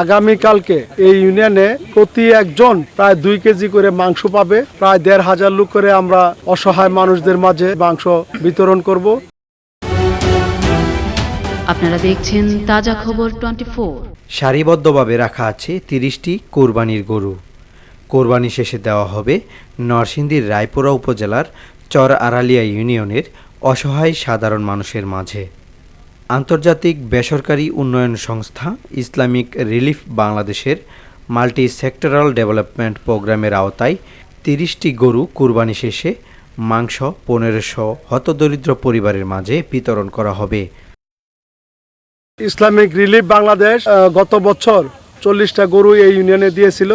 আগামীকালকে এই ইউনিয়নে প্রতি একজন প্রায় দুই কেজি করে মাংস পাবে। প্রায় দেড় হাজার লোক করে আমরা অসহায় মানুষদের মাঝে মাংস বিতরণ করব। আপনারা দেখছেন তাজা খবর টোয়েন্টি ফোর। সারিবদ্ধভাবে রাখা আছে তিরিশটি কোরবানির গরু। কোরবানি শেষে দেওয়া হবে নরসিংদীর রায়পুরা উপজেলার চর আড়ালিয়া ইউনিয়নের অসহায় সাধারণ মানুষের মাঝে। আন্তর্জাতিক বেসরকারি উন্নয়ন সংস্থা ইসলামিক রিলিফ বাংলাদেশের মাল্টি সেক্টরাল ডেভেলপমেন্ট প্রোগ্রামের আওতায় তিরিশটি গরু কুরবানি শেষে মাংস পনেরোশো হতদরিদ্র পরিবারের মাঝে বিতরণ করা হবে। ইসলামিক রিলিফ বাংলাদেশ গত বছর চল্লিশটা গরু এই ইউনিয়নে দিয়েছিল।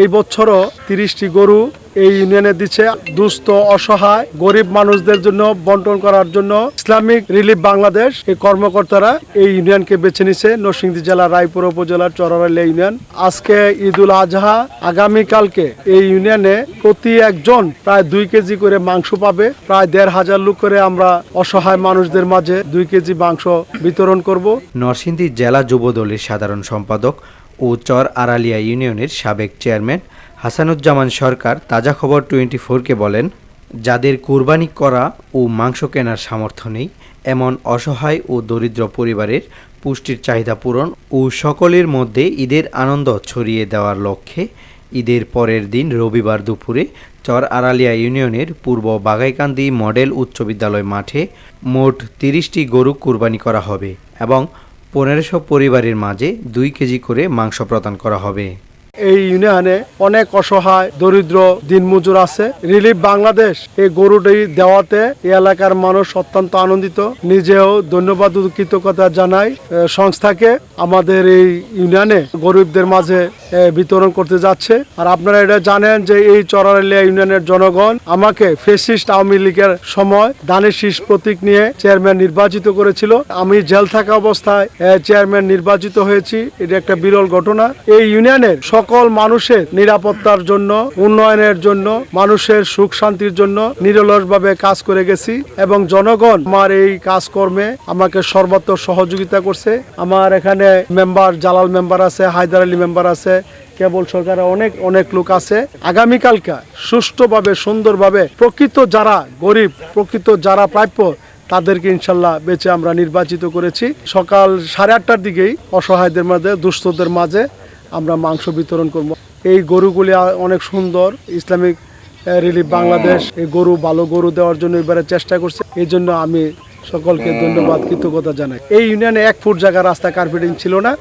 এই বছরও তিরিশটি গরু এই ইউনিয়নে দিচ্ছে। দুস্থ, অসহায়, গরিব মানুষদের জন্য বন্টন করার জন্য ইসলামিক রিলিফ বাংলাদেশ এই কর্মকর্তারা এই ইউনিয়নকে বেছে নিছে নরসিংদী জেলার রায়পুর উপজেলার চরারালিয়া ইউনিয়ন। আজকে ঈদুল আজহা আগামীকালকে এই ইউনিয়নে প্রতি একজন প্রায় দুই কেজি করে মাংস পাবে। প্রায় দেড় হাজার লোক করে আমরা অসহায় মানুষদের মাঝে দুই কেজি মাংস বিতরণ করব। নরসিংদী জেলা যুবদলের সাধারণ সম্পাদক ও চর আড়ালিয়া ইউনিয়নের সাবেক চেয়ারম্যান হাসানুজ্জামান সরকার তাজা খবর টোয়েন্টি ফোরকে বলেন, যাদের কুরবানি করা ও মাংস কেনার সামর্থ্য নেই, এমন অসহায় ও দরিদ্র পরিবারের পুষ্টির চাহিদা পূরণ ও সকলের মধ্যে ঈদের আনন্দ ছড়িয়ে দেওয়ার লক্ষ্যে ঈদের পরের দিন রবিবার দুপুরে চর আড়ালিয়া ইউনিয়নের পূর্ব বাগাইকান্দি মডেল উচ্চ বিদ্যালয় মাঠে মোট তিরিশটি গরু কুরবানি করা হবে এবং পনেরোশো পরিবারের মাঝে দুই কেজি করে মাংস প্রদান করা হবে। এই ইউনিয়নে অনেক অসহায়, দরিদ্র দিনমজুর আছে। রিলিফ বাংলাদেশ এই গরুটি দেওয়াতে এই এলাকার মানুষ অত্যন্ত আনন্দিত। নিজেও ধন্যবাদ কৃতজ্ঞতা জানাই। সংস্থাকে আমাদের এই ইউনিয়নে গরিবদের মাঝে বিতরণ করতে যাচ্ছে। আর আপনারা এটা জানেন যে এই চরালিয়া ইউনিয়নের জনগণ আমাকে ফেসিস্ট আওয়ামী লীগের সময় দানের শীষ প্রতীক নিয়ে চেয়ারম্যান নির্বাচিত করেছিল। আমি জেল থাকা অবস্থায় চেয়ারম্যান নির্বাচিত হয়েছি। এটা একটা বিরল ঘটনা। এই ইউনিয়নের সকল মানুষের নিরাপত্তার জন্য, উন্নয়নের জন্য, মানুষের সুখ শান্তির জন্য নিরলসভাবে কাজ করে গেছি এবং জনগণ আমার এই কাজকর্মে আমাকে সর্বত্র সহযোগিতা করছে। আমার এখানে মেম্বার, জালাল মেম্বার আছে, হায়দার আলী মেম্বার আছে, কেবল সরকারে অনেক অনেক লোক আছে। আগামীকালকে সুষ্ঠুভাবে, সুন্দরভাবে প্রকৃত যারা গরিব, প্রকৃত যারা প্রাপ্য, তাদেরকে ইনশাল্লাহ বেছে আমরা নির্বাচিত করেছি। সকাল সাড়ে আটটার দিকেই অসহায়দের মাঝে, দুস্থদের মাঝে আমরা মাংস বিতরণ করব। এই গরুগুলি অনেক সুন্দর, ইসলামিক রিলিফ বাংলাদেশ। এই গরু ভালো গরু দেওয়ার জন্য এবারে চেষ্টা করছে। এই জন্য আমি সকলকে ধন্যবাদ, কৃতজ্ঞতা জানাই। এই ইউনিয়নে এক ফুট জায়গা রাস্তা কার্পেটিং ছিল না।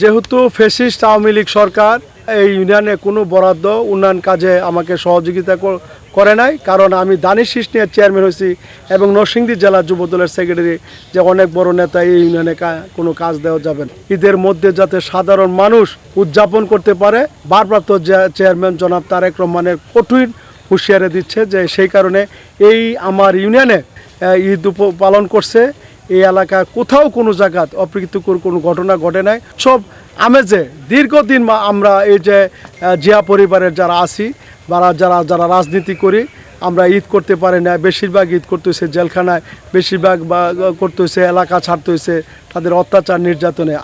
যেহেতু ফেসিস্ট আওয়ামী লীগ সরকার এই ইউনিয়নে কোনো বরাদ্দ, উন্নয়ন কাজে আমাকে সহযোগিতা করে নাই। কারণ আমি দানিশ নিয়ে চেয়ারম্যান হয়েছি এবং নরসিংদী জেলা যুব দলের সেক্রেটারি যে অনেক বড় নেতা এই ইউনিয়নে কোনো কাজ দেওয়া যাবে না। ঈদের মধ্যে যাতে সাধারণ মানুষ উদযাপন করতে পারে, ভারপ্রাপ্ত যে- চেয়ারম্যান জনাব তারেক রহমানের কঠিন হুঁশিয়ারি দিচ্ছে যে সেই কারণে এই আমার ইউনিয়নে ঈদ পালন করছে। এই এলাকায় কোথাও কোনো জায়গাত অপ্রীতিকর কোনো ঘটনা ঘটে নাই। সব আমেজে দীর্ঘদিন আমরা এই যে জিয়া পরিবারের যারা আছি বা যারা যারা রাজনীতি করি, আমরা ঈদ করতে পারি না। বেশিরভাগ ঈদ করতে হয়েছে জেলখানায়, বেশিরভাগ করতে হয়েছে এলাকা ছাড়তে হয়েছে তাদের অত্যাচার নির্যাতনে।